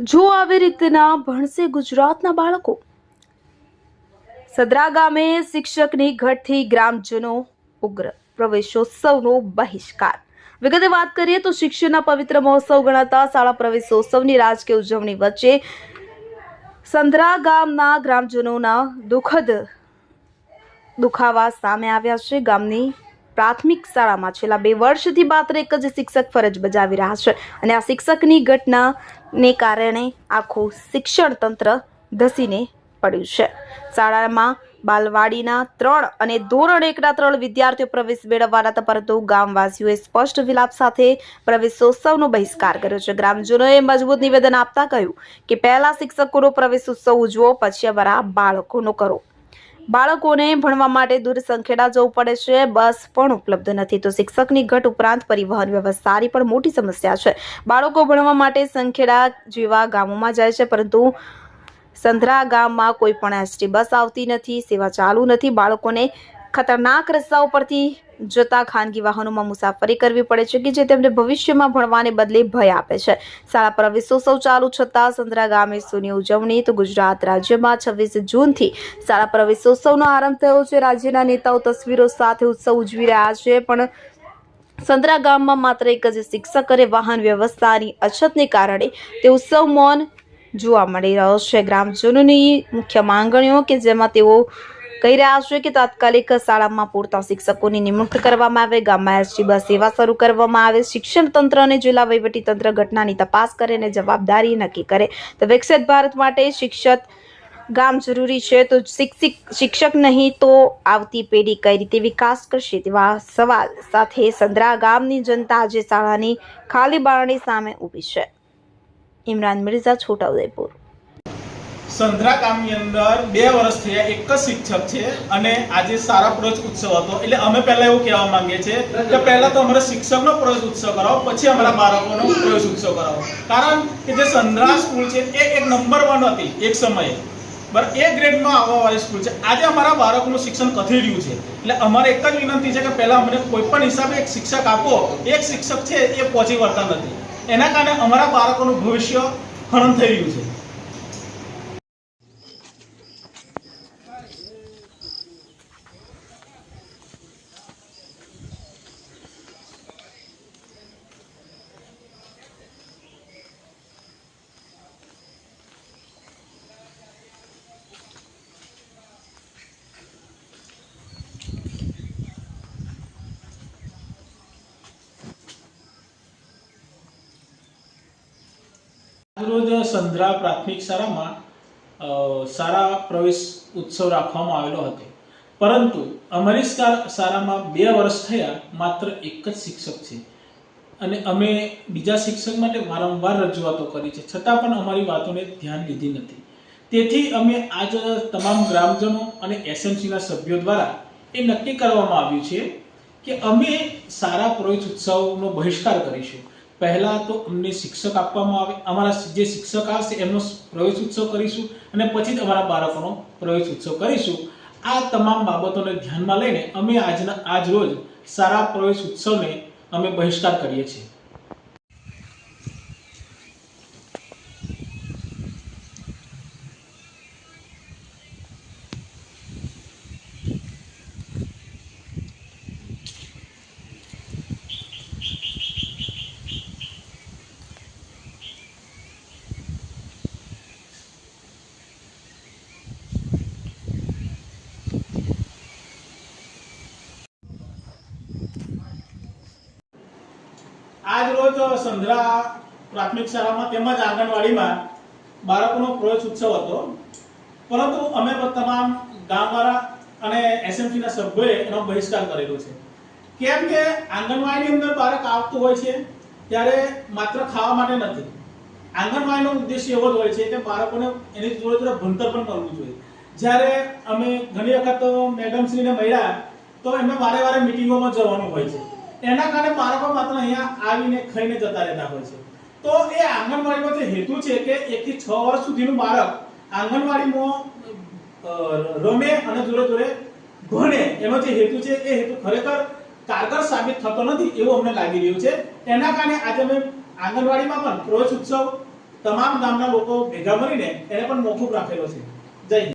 જો આવી રીતના ભણશે ગુજરાતના બાળકો? સદરા ગામે શિક્ષકની ઘટથી ગ્રામજનો ઉગ્ર પ્રવેશોત્સવનો બહિષ્કાર. વિગતે વાત કરીએ તો શિક્ષણના પવિત્ર મહોત્સવ ગણાતા શાળા પ્રવેશોત્સવની રાજકીય ઉજવણી વચ્ચે સંધરા ગામના ગ્રામજનોના દુઃખદ દુખાવા સામે આવ્યા છે. ગામની પ્રાથમિક શાળામાં છેલ્લા બે વર્ષથી માત્ર એક જ શિક્ષક ફરજ બજાવી રહ્યા છે. અને આ શિક્ષકની ઘટનાને કારણે આખું શિક્ષણ તંત્ર ધસીને પડ્યું છે. શાળામાં બાલવાડીના ત્રણ અને ધોરણ એકના ત્રણ વિદ્યાર્થીઓ પ્રવેશ મેળવવાના હતા, પરંતુ ગામવાસીઓએ સ્પષ્ટ વિલાપ સાથે પ્રવેશોત્સવનો બહિષ્કાર કર્યો છે. ગ્રામજનોએ મજબૂત નિવેદન આપતા કહ્યું કે પહેલા શિક્ષકોનો પ્રવેશ ઉત્સવ ઉજવો, પછી અમારા બાળકોનો કરો. બાળકોને ભણવા માટે દૂર સંખેડા જવું પડે છે. બસ પણ ઉપલબ્ધ નથી. તો શિક્ષકની ઘટ ઉપરાંત પરિવહન વ્યવસ્થાની પણ મોટી સમસ્યા છે. બાળકો ભણવા માટે સંખેડા જેવા ગામોમાં જાય છે, પરંતુ સંધરા ગામમાં કોઈ પણ એસટી બસ આવતી નથી, સેવા ચાલુ નથી. બાળકોને ખતરનાક રસ્તાઓ પરથી જતા ખાનગી વાહનોમાં મુસાફરી કરવી પડે છે કે જે તેમને ભવિષ્યમાં ભણવાને બદલે ભય આપે છે. શાળા પ્રવેશોત્સવ ચાલુ છતાં સંદ્રા ગામે સુની ઉજવણી તો ગુજરાત રાજ્યમાં છવ્વીસ જૂનથી શાળા પ્રવેશોત્સવનો આરંભ થયો છે. રાજ્યના નેતાઓ તસવીરો સાથે ઉત્સવ ઉજવી રહ્યા છે, પણ સંતરા ગામમાં માત્ર એક જ શિક્ષક વાહન વ્યવસ્થાની અછતને કારણે તે ઉત્સવ મૌન જોવા મળી રહ્યો છે. ગ્રામજનોની મુખ્ય માંગણીઓ કે જેમાં તેઓ કહી રહ્યા છે કે તાત્કાલિક શાળામાં પૂરતા શિક્ષકોની નિમણૂક કરવામાં આવે, ગામમાં એસટી બસ સેવા શરૂ કરવામાં આવે, શિક્ષણ તંત્ર અને જિલ્લા તંત્ર ઘટનાની તપાસ કરે અને જવાબદારી નક્કી કરે. તો વિકસિત ભારત માટે શિક્ષક ગામ જરૂરી છે, તો શિક્ષિક શિક્ષક નહીં તો આવતી પેઢી કઈ રીતે વિકાસ કરશે તેવા સવાલ સાથે સંદ્રા ગામની જનતા આજે શાળાની ખાલી બારણી સામે ઊભી છે. ઇમરાન મિર્ઝા છોટાઉદેપુર સંધરા ગામની અંદર બે વર્ષ થયા, એક જ શિક્ષક છે અને આજે સારા પ્રજ ઉત્સવ હતો. એટલે અમે પહેલા એવું કહેવા માંગીએ છીએ કે પહેલા તો અમારે શિક્ષકનો પ્રવેશ ઉત્સવ કરાવો, પછી અમારા બાળકોનો પ્રવેશ ઉત્સવ કરાવો. કારણ કે જે સંધરા સ્કૂલ છે એ એક નંબર વન હતી એક સમયે. બરાબર, એ ગ્રેડમાં આવવાવાળી સ્કૂલ છે. આજે અમારા બાળકોનું શિક્ષણ કથી રહ્યું છે. એટલે અમારે એક જ વિનંતી છે કે પહેલાં અમને કોઈ પણ હિસાબે એક શિક્ષક આપો. એક શિક્ષક છે એ પહોંચી વળતા નથી. એના કારણે અમારા બાળકોનું ભવિષ્ય હરણ થઈ રહ્યું છે. આજરોજ સંદ્રા પ્રાથમિક શાળામાં શાળા પ્રવેશ ઉત્સવ રાખવામાં આવેલો હતો. પરંતુ અમારી શાળામાં બે વર્ષ થયા માત્ર એક જ શિક્ષક છે. અને અમે બીજા શિક્ષક માટે વારંવાર રજૂઆતો કરી છે. છતાં પણ અમારી વાતોને ધ્યાન લીધી નથી. તેથી અમે આજ તમામ ગ્રામજનો અને એસએમસીના સભ્યો દ્વારા એ નક્કી કરવામાં આવ્યું છે કે અમે સારા પ્રવેશ ઉત્સવનો બહિષ્કાર કરીશું. પહેલા તો અમને શિક્ષક આપવામાં આવે. અમારા જે શિક્ષક આવશે, એમનો પ્રવેશ ઉત્સવ કરીશું અને પછી જ અમારા બાળકોનો પ્રવેશ ઉત્સવ કરીશું. આ તમામ બાબતોને ધ્યાનમાં લઈને અમે આજના, આજ રોજ સારા પ્રવેશ ઉત્સવને અમે બહિષ્કાર કરીએ છીએ. આજ રોજ સંધરા પ્રાથમિક શાળામાં તેમજ આંગણવાડીમાં બાળકોનો પ્રવેશ ઉત્સવ હતો. પરંતુ અમે તમામ ગામવાળા અને એસએમસીના સભ્યોએ એનો બહિષ્કાર કરેલો છે. કેમ કે આંગણવાડીની અંદર બાળક આવતું હોય છે, ત્યારે માત્ર ખાવા માટે નથી. આંગણવાડીનો ઉદ્દેશ્ય એવો જ હોય છે કે બાળકોને એની જોડે જોડે ભણતર પણ કરવું જોઈએ. જ્યારે અમે ઘણી વખત મેડમશ્રીને મળ્યા, તો એમને વારે વારે મિટિંગોમાં જવાનું હોય છે. એના કારણે બાળકો માત્ર અહીંયા આવીને ખાઈને જતા રહેતા હોય છે. તો એ આંગણવાડીનો જે હેતુ છે કે એકથી છ વર્ષ સુધીનું બાળક આંગણવાડીમાં રમે અને જોડે જોડે ભણે. એનો જે હેતુ છે એ હેતુ ખરેખર કારગર સાબિત થતો નથી એવું અમને લાગી રહ્યું છે. એના કારણે આજે અમે આંગણવાડીમાં પણ પ્રવેશ ઉત્સવ તમામ ગામના લોકો ભેગા મળીને એને પણ મોકૂફ રાખેલો છે. જય